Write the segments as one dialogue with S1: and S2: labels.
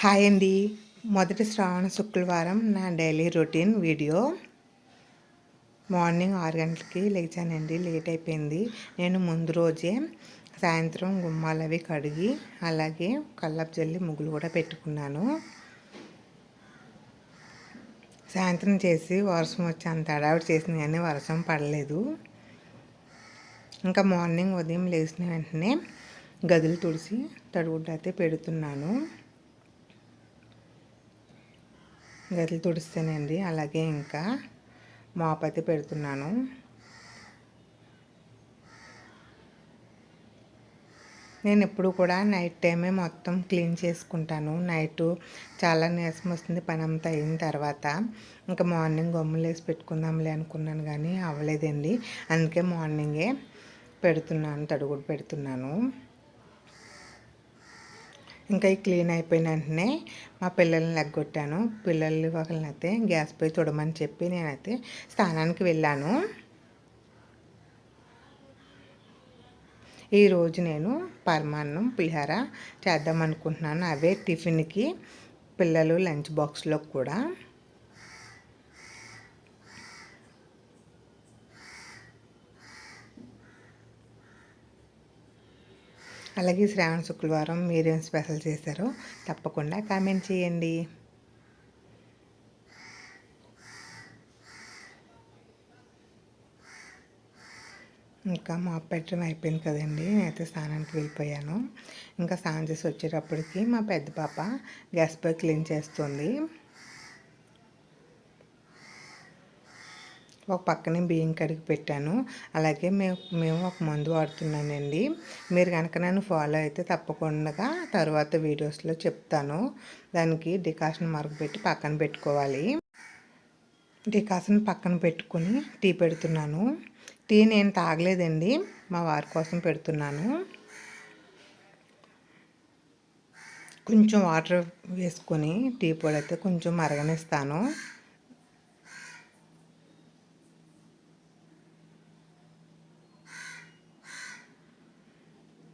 S1: Hi అండి. మొదటి శ్రావణ శుక్రవారం నా డైలీ రొటీన్ వీడియో. మార్నింగ్ ఆరు గంటలకి లేచానండి. లేట్ అయిపోయింది. నేను ముందు రోజే సాయంత్రం గుమ్మాలు అవి కడిగి అలాగే కల్లపు జల్లి ముగ్గులు కూడా పెట్టుకున్నాను. సాయంత్రం చేసి వర్షం వచ్చి అంత అడావిడి చేసింది కానీ వర్షం పడలేదు. ఇంకా మార్నింగ్ ఉదయం లేచిన వెంటనే గదులు తుడిసి తడుగుడ్డ అయితే పెడుతున్నాను. గదిలు తుడిస్తేనండి. అలాగే ఇంకా మాపతి పెడుతున్నాను. నేను ఎప్పుడు కూడా నైట్ టైమే మొత్తం క్లీన్ చేసుకుంటాను. నైట్ చాలా నీరసం వస్తుంది. పని అంతా అయిన తర్వాత ఇంకా మార్నింగ్ గమ్ములు వేసి పెట్టుకుందాంలే అనుకున్నాను కానీ అవ్వలేదండి. అందుకే మార్నింగే పెడుతున్నాను తడుగుడు పెడుతున్నాను. ఇంకా ఈ క్లీన్ అయిపోయిన వెంటనే మా పిల్లల్ని లెగ్గొట్టాను. పిల్లలు ఒకరినైతే గ్యాస్ పోయి చూడమని చెప్పి నేనైతే స్నానానికి వెళ్ళాను. ఈరోజు నేను పరమాన్నం పులిహార చేద్దాం అనుకుంటున్నాను అవే టిఫిన్కి పిల్లలు లంచ్ బాక్స్లో కూడా. అలాగే శ్రావణ శుక్రవారం మీరేం స్పెషల్ చేశారో తప్పకుండా కామెంట్ చేయండి. ఇంకా మా పెట్టడం అయిపోయింది కదండి నేనైతే స్నానానికి వెళ్ళిపోయాను. ఇంకా స్నానం చేసి వచ్చేటప్పటికి మా పెద్ద పాప గ్యాస్ పై క్లీన్ చేస్తుంది. ఒక పక్కనే బియ్యం కడిగి పెట్టాను. అలాగే మేము మేము ఒక మందు వాడుతున్నానండి. మీరు కనుక నన్ను ఫాలో అయితే తప్పకుండా తర్వాత వీడియోస్లో చెప్తాను. దానికి డికాషన్ పెట్టి పక్కన పెట్టుకోవాలి. డికాషన్ పక్కన పెట్టుకుని టీ పెడుతున్నాను. టీ నేను తాగలేదండి. మా వారి కోసం పెడుతున్నాను. కొంచెం వాటర్ వేసుకొని టీ పొడి అయితే కొంచెం మరగనిస్తాను.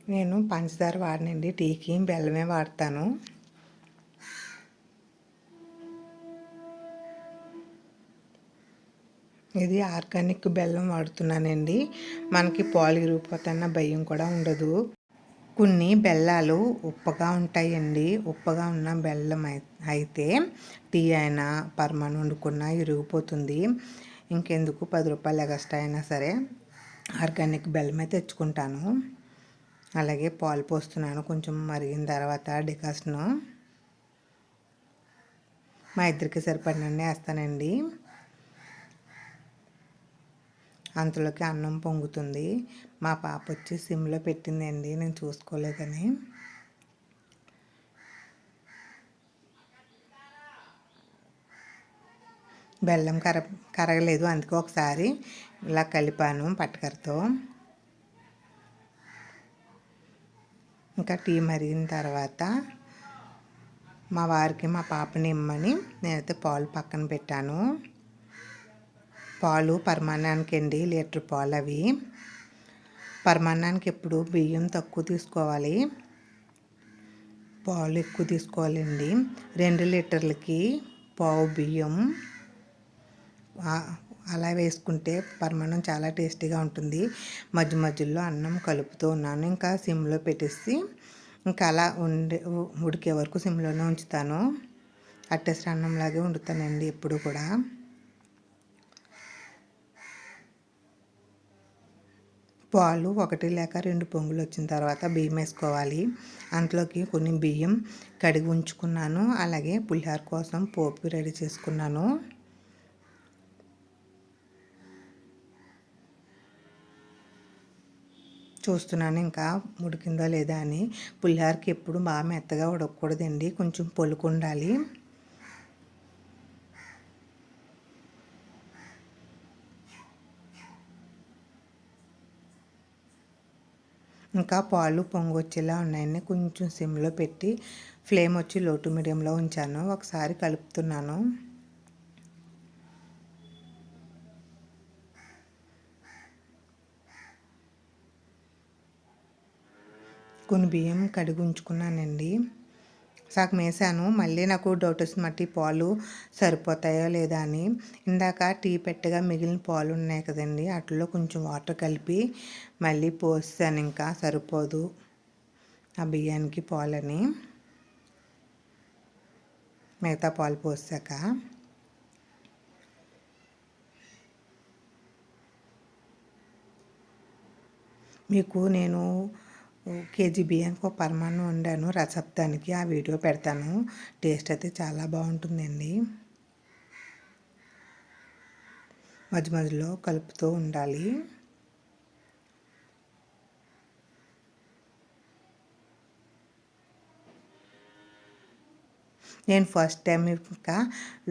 S1: నేను పంచదార వాడనండి. టీకి బెల్లమే వాడతాను. ఇది ఆర్గానిక్ బెల్లం వాడుతున్నానండి. మనకి పాలు ఇరిగిపోతున్న భయం కూడా ఉండదు. కొన్ని బెల్లాలు ఉప్పగా ఉంటాయండి. ఉప్పగా ఉన్న బెల్లం అయితే టీ అయినా పర్మాన్ వండుకున్నా ఇరిగిపోతుంది. ఇంకెందుకు? పది రూపాయలు ఎగస్ట్రా అయినా సరే ఆర్గానిక్ బెల్లమే తెచ్చుకుంటాను. అలాగే పాలు పోస్తున్నాను. కొంచెం మరిగిన తర్వాత డికాస్ను మా ఇద్దరికి సరిపడినండి వేస్తానండి. అంతలోకి అన్నం పొంగుతుంది. మా పాప వచ్చి సిమ్లో పెట్టిందండి. నేను చూసుకోలేదని. బెల్లం కర కరగలేదు. అందుకే ఒకసారి ఇలా కలిపాను పట్టకరతో. ఇంకా టీ మరిగిన తర్వాత మా వారికి మా పాపని ఇమ్మని నేనైతే పాలు పక్కన పెట్టాను. పాలు పరమాన్నానికి అండి లీటర్ పాలు అవి. పరమాన్నానికి ఎప్పుడు బియ్యం తక్కువ తీసుకోవాలి. పాలు ఎక్కువ తీసుకోవాలండి. రెండు లీటర్లకి పావు బియ్యం. అలా వేసుకుంటే పరమాణం చాలా టేస్టీగా ఉంటుంది. మధ్య మధ్యలో అన్నం కలుపుతూ ఉన్నాను. ఇంకా సిమ్లో పెట్టేసి ఇంకా అలా ఉండే ఉడికే వరకు సిమ్లోనే ఉంచుతాను. అట్టేసిన అన్నంలాగే వండుతానండి ఎప్పుడు కూడా. పాలు ఒకటి లేక రెండు పొంగులు వచ్చిన తర్వాత బియ్యం వేసుకోవాలి. అంతలోకి కొన్ని బియ్యం కడిగి ఉంచుకున్నాను. అలాగే పులిహార కోసం పోపు రెడీ చేసుకున్నాను. చూస్తున్నాను. ఇంకా ఉడికిందో లేదా అని. పుల్లారికి ఎప్పుడు బాగా మెత్తగా ఉడకకూడదండి. కొంచెం పొలుకు ఉండాలి. ఇంకా పాలు పొంగు వచ్చేలా ఉన్నాయని కొంచెం సిమ్లో పెట్టి ఫ్లేమ్ వచ్చి లోటు మీడియంలో ఉంచాను. ఒకసారి కలుపుతున్నాను. కొన్ని బియ్యం కడిగి ఉంచుకున్నానండి సగం వేసాను మళ్ళీ నాకు డౌట్ వస్తుంది మట్టి పాలు సరిపోతాయో లేదా అని. ఇందాక టీ పెట్టగా మిగిలిన పాలు ఉన్నాయి కదండి వాటిలో కొంచెం వాటర్ కలిపి మళ్ళీ పోసాను ఇంకా సరిపోదు ఆ బియ్యానికి పాలని. మిగతా పాలు పోసాక. మీకు నేను కేజీ బియ్యానికి ఒక పరమాన్నం వండాను. రసప్తానికి ఆ వీడియో పెడతాను. టేస్ట్ అయితే చాలా బాగుంటుందండి. మధ్య మధ్యలో కలుపుతూ ఉండాలి. నేను ఫస్ట్ టైం ఇంకా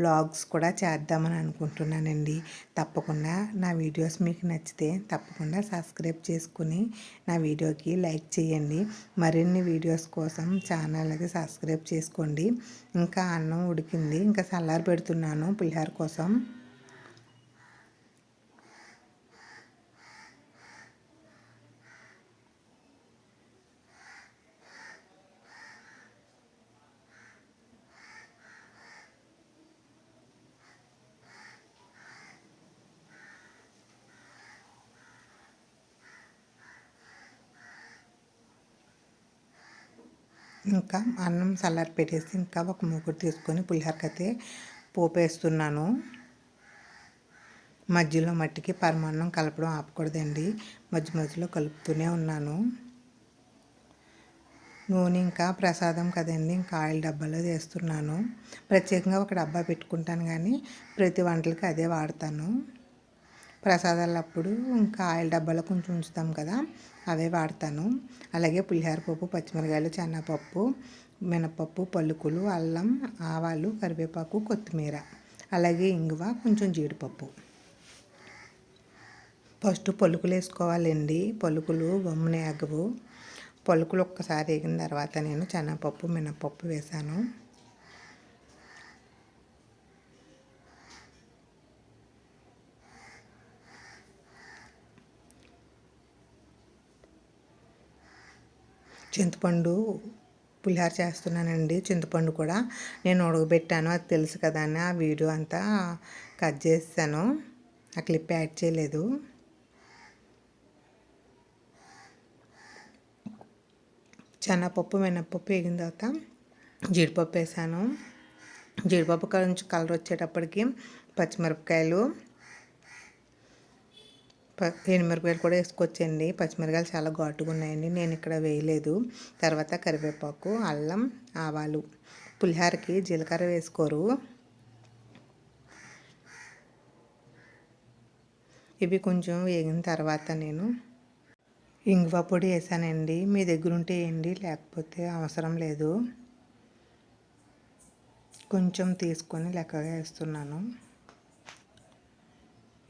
S1: లాగ్స్ కూడా చేద్దామని అనుకుంటున్నానండి. తప్పకుండా నా వీడియోస్ మీకు నచ్చితే తప్పకుండా సబ్స్క్రైబ్ చేసుకుని నా వీడియోకి లైక్ చేయండి. మరిన్ని వీడియోస్ కోసం ఛానల్కి సబ్స్క్రైబ్ చేసుకోండి. ఇంకా అన్నం ఉడికింది. ఇంకా సల్లారి పెడుతున్నాను పులిహార కోసం. ఇంకా అన్నం చల్లారి పెట్టేసి ఇంకా ఒక మూకుడు తీసుకొని పులిహోరకైతే పోపు వేస్తున్నాను మధ్యలో మట్టికి పరమాన్నం కలపడం ఆపకూడదండి. మధ్య మధ్యలో కలుపుతూనే ఉన్నాను. నూనె ఇంకా ప్రసాదం కదండి ఇంకా ఆయిల్ డబ్బాలో వేస్తున్నాను ప్రత్యేకంగా ఒక డబ్బా పెట్టుకుంటాను కానీ ప్రతి వంటలకి అదే వాడతాను. ప్రసాదాలు అప్పుడు ఇంకా ఆయిల్ డబ్బాలో కొంచెం ఉంచుతాం కదా అవే వాడతాను. అలాగే పులిహోర పప్పు పచ్చిమిరకాయలు చెన్నపప్పు మినపప్పు పలుకులు అల్లం ఆవాలు కరివేపాకు కొత్తిమీర అలాగే ఇంగువ కొంచెం జీడిపప్పు. ఫస్ట్ పలుకులు వేసుకోవాలండి. పలుకులు గమ్మున ఎగవు పలుకులు ఒక్కసారి వేగిన తర్వాత నేను చెన్నపప్పు మినపప్పు వేసాను చింతపండు పులిహార చేస్తున్నానండి చింతపండు కూడా. నేను ఉడకబెట్టాను అది తెలుసు కదా అని ఆ వీడియో అంతా కట్ చేస్తాను ఆ క్లిప్ యాడ్ చేయలేదు. శనగపప్పు మినప్పప్పు వేగిన తర్వాత జీడిపప్పు వేసాను. జీడిపప్పు కొంచెం కలర్ వచ్చేటప్పటికి పచ్చిమిరపకాయలు ఎండుమిరపకాయలు కూడా వేసుకోవచ్చండి పచ్చిమిరకాయలు చాలా ఘాటుగా ఉన్నాయండి. నేను ఇక్కడ వేయలేదు. తర్వాత కరివేపాకు అల్లం ఆవాలు. పులిహారకి జీలకర్ర వేసుకోరు. ఇవి కొంచెం వేగిన తర్వాత నేను ఇంగువ పొడి వేసానండి. మీ దగ్గర ఉంటే వేయండి. లేకపోతే అవసరం లేదు. కొంచెం తీసుకొని లెక్కగా వేస్తున్నాను.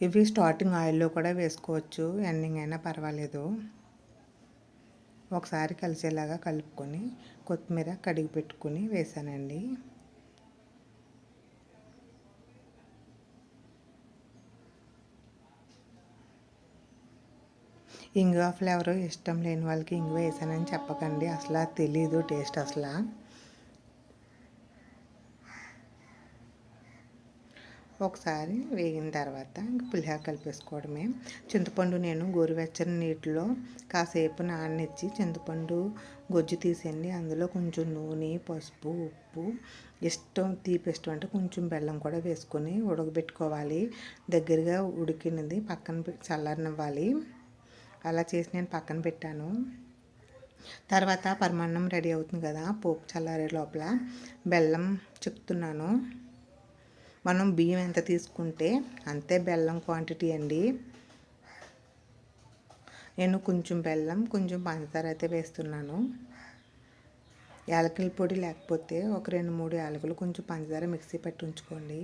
S1: ఇవి స్టార్టింగ్ ఆయిల్లో కూడా వేసుకోవచ్చు. ఎండింగ్ అయినా పర్వాలేదు. ఒకసారి కలిసేలాగా కలుపుకొని కొత్తిమీర కడిగి పెట్టుకుని వేసానండి. ఇంగువ ఫ్లేవర్ ఇష్టం లేని వాళ్ళకి ఇంగువ వేసానని చెప్పకండి. అసలు తెలీదు టేస్ట్ అసలు. ఒకసారి వేగిన తర్వాత పులిహోర కలిపేసుకోవడమే. చింతపండు నేను గోరువెచ్చని నీటిలో కాసేపు నాననిచ్చి చింతపండు గొజ్జు తీసేయండి. అందులో కొంచెం నూనె పసుపు ఉప్పు ఇష్టం తీపి ఇష్టం అంటే కొంచెం బెల్లం కూడా వేసుకొని ఉడకబెట్టుకోవాలి. దగ్గరగా ఉడికినది పక్కన చల్లారనివ్వాలి. అలా చేసి నేను పక్కన పెట్టాను. తర్వాత పరమాన్నం రెడీ అవుతుంది కదా పోపు చల్లారే లోపల బెల్లం చెప్తున్నాను మనం బియ్యం ఎంత తీసుకుంటే అంతే బెల్లం క్వాంటిటీ అండి. నేను కొంచెం బెల్లం కొంచెం పంచదార అయితే వేస్తున్నాను. యాలకుల పొడి లేకపోతే ఒక రెండు మూడు యాలకులు కొంచెం పంచదార మిక్సీ పెట్టి ఉంచుకోండి.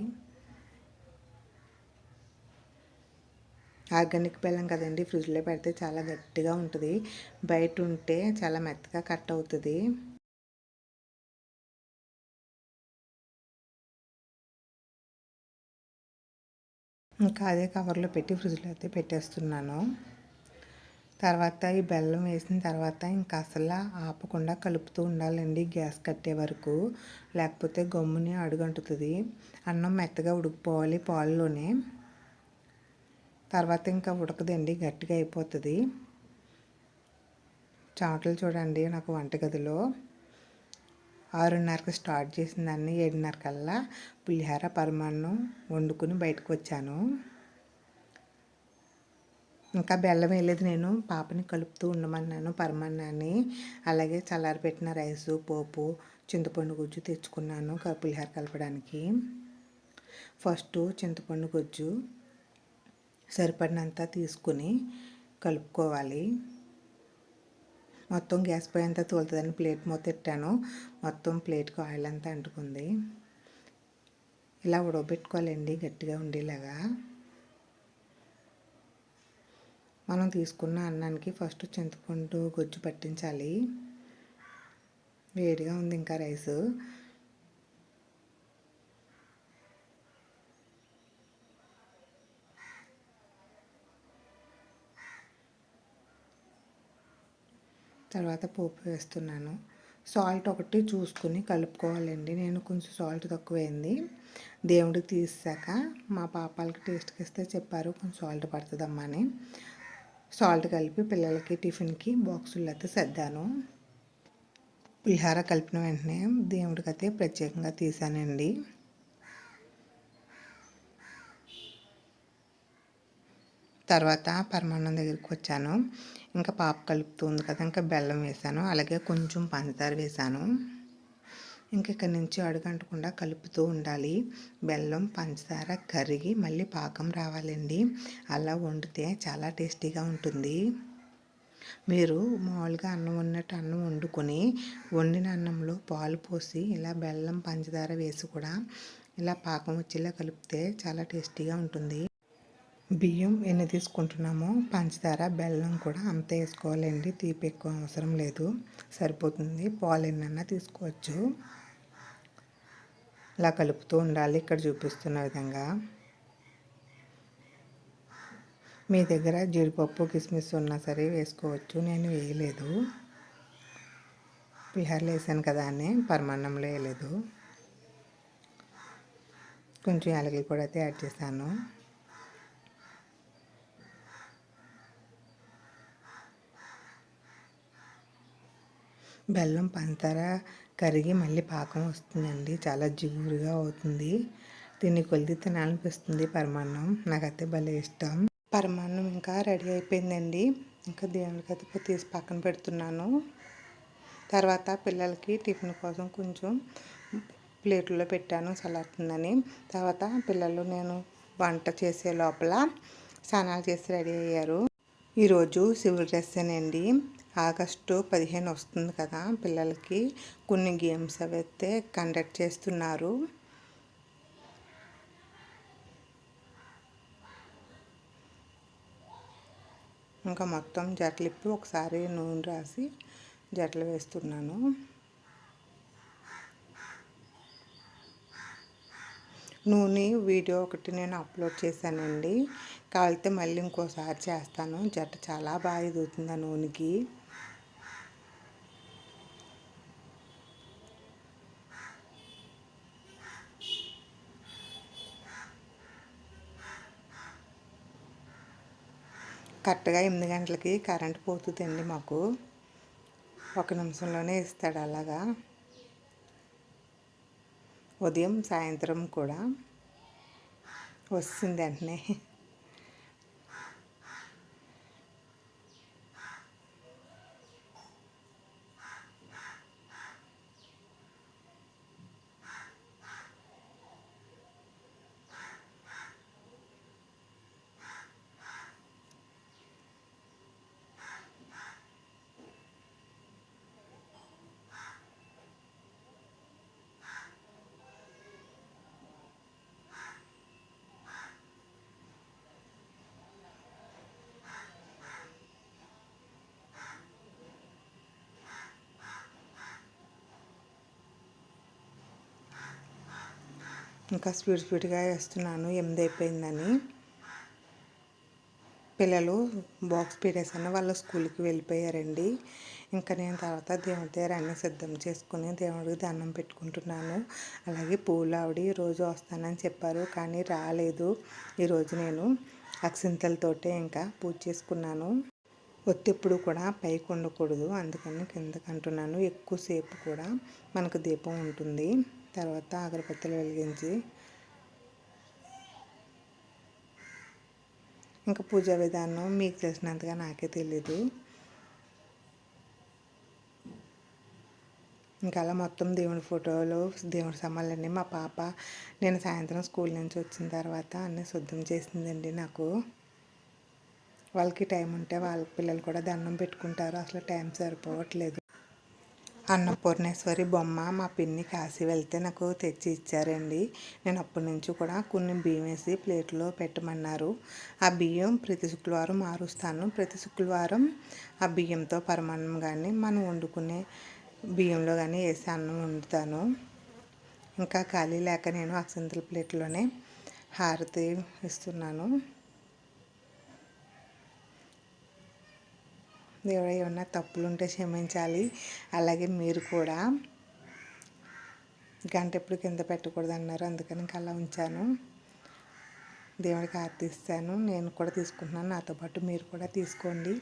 S1: ఆర్గానిక్ బెల్లం కదండి ఫ్రిడ్జ్లో పెడితే చాలా గట్టిగా ఉంటుంది. బయట ఉంటే చాలా మెత్తగా కట్ అవుతుంది. ఇంకా అదే కవర్లో పెట్టి ఫ్రిడ్జ్లో అయితే పెట్టేస్తున్నాను. తర్వాత ఈ బెల్లం వేసిన తర్వాత ఇంకా అసలు ఆపకుండా కలుపుతూ ఉండాలండి గ్యాస్ కట్టే వరకు. లేకపోతే గమ్ముని అడుగంటుతుంది. అన్నం మెత్తగా ఉడికిపోవాలి పాలులోనే. తర్వాత ఇంకా ఉడకదండి గట్టిగా అయిపోతుంది. చాటలు చూడండి నాకు వంటగదిలో. ఆరున్నరకు స్టార్ట్ చేసిన దాన్ని ఏడున్నర కల్లా పులిహార పరమాన్నం వండుకుని బయటకు వచ్చాను ఇంకా బెల్లం వేయలేదు నేను పాపని కలుపుతూ ఉండమన్నాను పరమాన్నాన్ని. అలాగే చల్లారిపెట్టిన రైసు పోపు చింతపండు గుజ్జు తెచ్చుకున్నాను పులిహార కలపడానికి. ఫస్ట్ చింతపండు గుజ్జు సరిపడినంత తీసుకుని కలుపుకోవాలి. మొత్తం గ్యాస్ పై అంతా తోలుతుందని ప్లేట్ మూత పెట్టాను మొత్తం ప్లేట్కి ఆయిల్ అంతా అంటుకుంది. ఇలా ఉడవబెట్టుకోవాలండి గట్టిగా ఉండేలాగా. మనం తీసుకున్న అన్నానికి ఫస్ట్ చింతపండు గొజ్జు పట్టించాలి. వేడిగా ఉంది ఇంకా రైస్. తర్వాత పోపు వేస్తున్నాను. సాల్ట్ ఒకటి చూసుకుని కలుపుకోవాలండి. నేను కొంచెం సాల్ట్ తక్కువైంది. దేవుడికి తీసాక మా పాపాలకి టేస్ట్కి ఇస్తే చెప్పారు కొంచెం సాల్ట్ పడుతుందమ్మా అని. సాల్ట్ కలిపి పిల్లలకి టిఫిన్కి బాక్సుల్లో అయితే సర్దాను. పులిహార కలిపిన వెంటనే దేవుడికి అయితే ప్రత్యేకంగా తీసానండి. తర్వాత పరమాన్నం దగ్గరికి వచ్చాను ఇంకా పాప కలుపుతుంది కదా ఇంకా బెల్లం వేసాను. అలాగే కొంచెం పంచదార వేసాను. ఇంకా ఇక్కడి నుంచి అడుగంటకుండా కలుపుతూ ఉండాలి. బెల్లం పంచదార కరిగి మళ్ళీ పాకం రావాలండి. అలా వండితే చాలా టేస్టీగా ఉంటుంది. మీరు మామూలుగా అన్నం ఉన్నట్టు అన్నం వండుకొని వండిన అన్నంలో పాలు పోసి ఇలా బెల్లం పంచదార వేసి కూడా ఇలా పాకం వచ్చేలా కలిపితే చాలా టేస్టీగా ఉంటుంది. బియ్యం ఎన్ని తీసుకుంటున్నామో పంచదార బెల్లం కూడా అంతే వేసుకోవాలండి. తీపి ఎక్కువ అవసరం లేదు. సరిపోతుంది. పాలు ఎన్నన్నా తీసుకోవచ్చు. ఇలా కలుపుతూ ఉండాలి. ఇక్కడ చూపిస్తున్న విధంగా. మీ దగ్గర జీడిపప్పు కిస్మిస్ ఉన్నా సరే వేసుకోవచ్చు. నేను వేయలేదు. పులిహారలో వేసాను కదా అని పరమాన్నంలో వేయలేదు. కొంచెం యాలకులు కూడా అయితే యాడ్ చేశాను. బెల్లం పంచదార కరిగి మళ్ళీ పాకం వస్తుందండి. చాలా జిగురుగా అవుతుంది. దీన్ని కొలిది తినాలనిపిస్తుంది పరమాన్నం. నాకైతే భలే ఇష్టం. పరమాన్నం ఇంకా రెడీ అయిపోయిందండి. ఇంకా దేవునికి అయితే తీసి పక్కన పెడుతున్నాను. తర్వాత పిల్లలకి టిఫిన్ కోసం కొంచెం ప్లేట్లో పెట్టాను చల్లారుతుందని తర్వాత పిల్లలు నేను వంట చేసే లోపల స్నానాలు చేసి రెడీ అయ్యారు. ఈరోజు సివిల్ డ్రెస్సేనండి. ఆగస్టు పదిహేను వస్తుంది కదా పిల్లలకి. కొన్ని గేమ్స్ అవి అయితే కండక్ట్ చేస్తున్నారు. ఇంకా మొత్తం జట్లిప్పి ఒకసారి నూనె రాసి జట్లు వేస్తున్నాను. నూనె వీడియో ఒకటి నేను అప్లోడ్ చేశానండి. కావాలితే మళ్ళీ ఇంకోసారి చేస్తాను. జట్టు చాలా బాగా ఎదుగుతుంది ఆ నూనెకి. కరెక్ట్గా ఎనిమిది గంటలకి కరెంట్ పోతుందండి మాకు. ఒక నిమిషంలోనే ఇస్తాడు అలాగా. ఉదయం సాయంత్రం కూడా వస్తుంది వెంటనే. ఇంకా స్పీడ్ స్పీడ్గా వేస్తున్నాను ఎనిమిది అయిపోయిందని. పిల్లలు బాక్స్ పెట్టేసాను వాళ్ళు స్కూల్కి వెళ్ళిపోయారండి. ఇంకా నేను తర్వాత దేవుడి దగ్గర అన్నీ సిద్ధం చేసుకుని దేవుడికి దండం పెట్టుకుంటున్నాను. అలాగే పూలు ఆవిడ ఈరోజు వస్తానని చెప్పారు కానీ రాలేదు. ఈరోజు నేను అక్షింతలతోటే ఇంకా పూజ చేసుకున్నాను. ఒత్తిప్పుడు కూడా పైకి ఉండకూడదు అందుకని కిందకంటున్నాను ఎక్కువసేపు కూడా మనకు దీపం ఉంటుంది. తర్వాత అగరబత్తులు వెలిగించి ఇంకా పూజా విధానం మీకు తెలిసినంతగా నాకే తెలీదు. ఇంకా అలా మొత్తం దేవుడి ఫోటోలు దేవుడి సమాలన్నీ మా పాప నేను సాయంత్రం స్కూల్ నుంచి వచ్చిన తర్వాత అన్నీ శుద్ధం చేసిందండి నాకు. వాళ్ళకి టైం ఉంటే వాళ్ళ పిల్లలు కూడా దండం పెట్టుకుంటారు. అసలు టైం సరిపోవట్లేదు. అన్నపూర్ణేశ్వరి బొమ్మ మా పిన్ని కాశీ వెళ్తే నాకు తెచ్చి ఇచ్చారండి. నేను అప్పటి నుంచి కూడా కొన్ని బియ్యం వేసి ప్లేట్లో పెట్టమన్నారు. ఆ బియ్యం ప్రతి శుక్రవారం మారుస్తాను. ప్రతి శుక్రవారం ఆ బియ్యంతో పరమాన్నం కానీ మనం వండుకునే బియ్యంలో కానీ వేసి అన్నం వండుతాను. ఇంకా ఖాళీ లేక నేను అక్షంతల ప్లేట్లోనే హారతి ఇస్తున్నాను. దేవుడు ఏమన్నా తప్పులు ఉంటే క్షమించాలి. అలాగే మీరు కూడా. గంట ఎప్పుడు కింద పెట్టకూడదు అన్నారు అందుకని ఇంకా అలా ఉంచాను. దేవుడికి ఆర్తిస్తాను. నేను కూడా తీసుకుంటున్నాను. నాతో పాటు మీరు కూడా తీసుకోండి.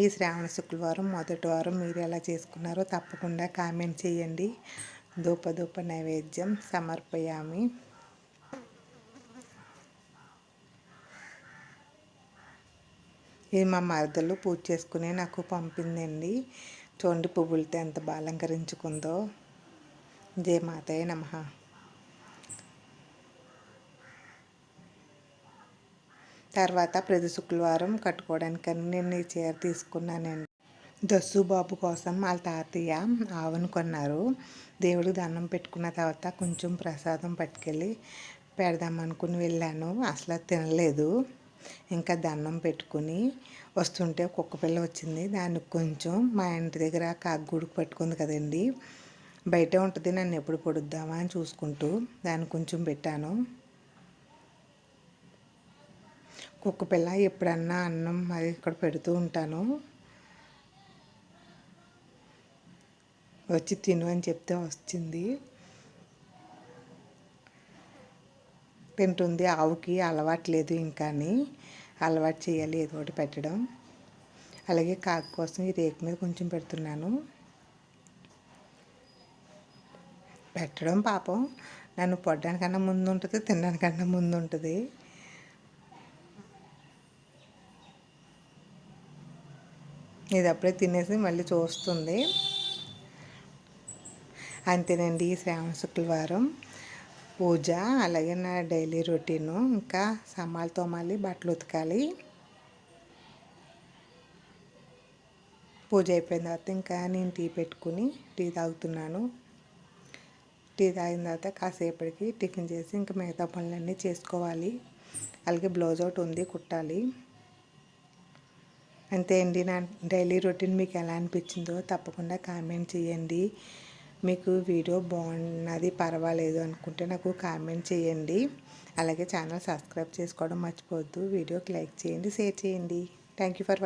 S1: ఈ శ్రావణ శుక్రవారం మొదటి వారం మీరు ఎలా చేసుకున్నారో తప్పకుండా కామెంట్ చేయండి. ధూప నైవేద్యం సమర్పయామి. ఇది మా మరదలు పూజ చేసుకుని నాకు పంపిందండి. చూడండి పువ్వులతో ఎంత బాగా అలంకరించుకుందో. జయ మాతయ్య నమ. తర్వాత ప్రతి శుక్రవారం కట్టుకోవడానికని నేను ఈ చీర తీసుకున్నానండి. దస్సు బాబు కోసం వాళ్ళ తాతయ్య ఆవును కొన్నారు. దేవుడికి దండం పెట్టుకున్న తర్వాత కొంచెం ప్రసాదం పట్టుకెళ్ళి పెడదామనుకుని వెళ్ళాను. అసలు తినలేదు. ఇంకా దండం పెట్టుకుని వస్తుంటే కుక్క పిల్ల వచ్చింది. దానికి కొంచెం మా ఇంటి దగ్గర కాగ్గూడుకు పట్టుకుంది కదండి. బయట ఉంటుంది నన్ను ఎప్పుడు పొడుద్దామా అని చూసుకుంటూ దాన్ని కొంచెం పెట్టాను. కుక్క పిల్ల ఎప్పుడన్నా అన్నం అది ఇక్కడ పెడుతూ ఉంటాను. వచ్చి తిను అని చెప్తే వచ్చింది. తింటుంది. ఆవుకి అలవాటు లేదు ఇంకాని. అలవాటు చేయాలి ఏదో ఒకటి పెట్టడం. అలాగే కాకు కోసం ఈ రేకు మీద కొంచెం పెడుతున్నాను. పెట్టడం పాపం. నన్ను పొడ్డానికన్నా ముందు ఉంటుంది తినడానికన్నా ముందు ఉంటుంది ఇది అప్పుడే తినేసి మళ్ళీ చూస్తుంది. అంతేనండి శ్రావణ శుక్రవారం పూజ అలాగే నా డైలీ రొటీను. ఇంకా సమాలు తోమాలి బట్టలు ఉతకాలి. పూజ అయిపోయిన తర్వాత ఇంకా నేను టీ పెట్టుకుని టీ తాగుతున్నాను. టీ తాగిన తర్వాత కాసేపటికి టిఫిన్ చేసి ఇంకా మిగతా పనులన్నీ చేసుకోవాలి. అలాగే బ్లౌజ్ ఒకటి ఉంది కుట్టాలి. అంతే అండి నా డైలీ రొటీన్ మీకు ఎలా అనిపించిందో తప్పకుండా కామెంట్ చేయండి. మీకు వీడియో బాగున్నది పర్వాలేదు అనుకుంటే నాకు కామెంట్ చేయండి. అలాగే ఛానల్ సబ్స్క్రైబ్ చేసుకోవడం మర్చిపోవద్దు. వీడియోకి లైక్ చేయండి షేర్ చేయండి. Thank you for